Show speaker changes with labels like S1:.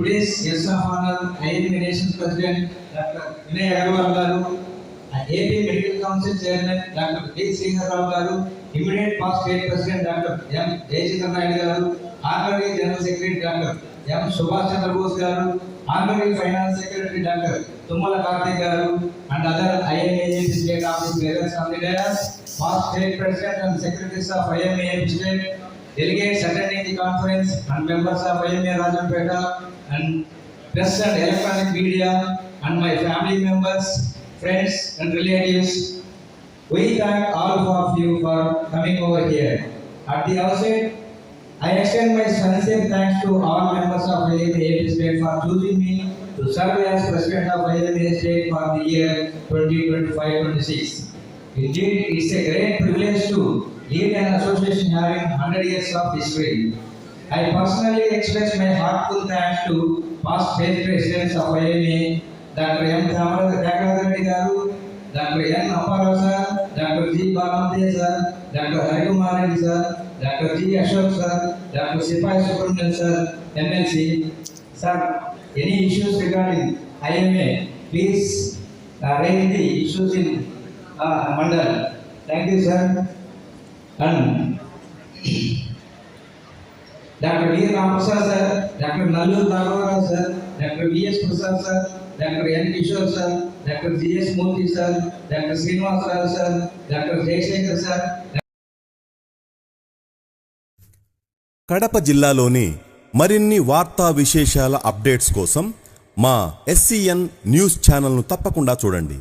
S1: Guest of honour IMA nations president doctor Vinay Agarwal garu AP medical council chairman doctor D Sridharrao garu immediate past state president doctor M Jayachandra Naidu garu honorary general secretary doctor M Subhash Chandrabose garu honorary finance secretary doctor Tummala Karthik garu and other IMA state office leaders on the dais, state president and secretaries of of IMA delegates attending the conference and members of IMA Rajampeta and press and electronic media and my family members, friends and relatives. We thank all of you for coming over here. At the outset, I extend my sincere thanks to all members of IMA state for choosing me to serve as president of IMA state for the year 2025-26. Indeed, it's a great privilege to lead an association having 100 years of history. I personally express my heartfelt thanks to past state presidents of IMA, Dr. M. Thamaradi Garu, Dr. N. Apparao sir, Dr. G. Bhavanthi sir, Dr. Harikumar sir, Dr. G. Ashok sir, Dr. Sipai Subramanian sir, MLC. Sir, any issues regarding IMA, please uh, raise the issues in uh, Mandal. Thank you sir and doctor V Ramaprasad sir doctor Nalluru Nagavarao sir doctor VS Prasad sir doctor N Kishore sir doctor GS Murthy sir doctor Srinivasarao sir doctor Jayashankar sir
S2: Kadapa జిల్లాలోని మరిన్ని వార్తా విశేషాల updates కోసం మా SCN news ఛానల్ను తప్పకుండా చూడండి.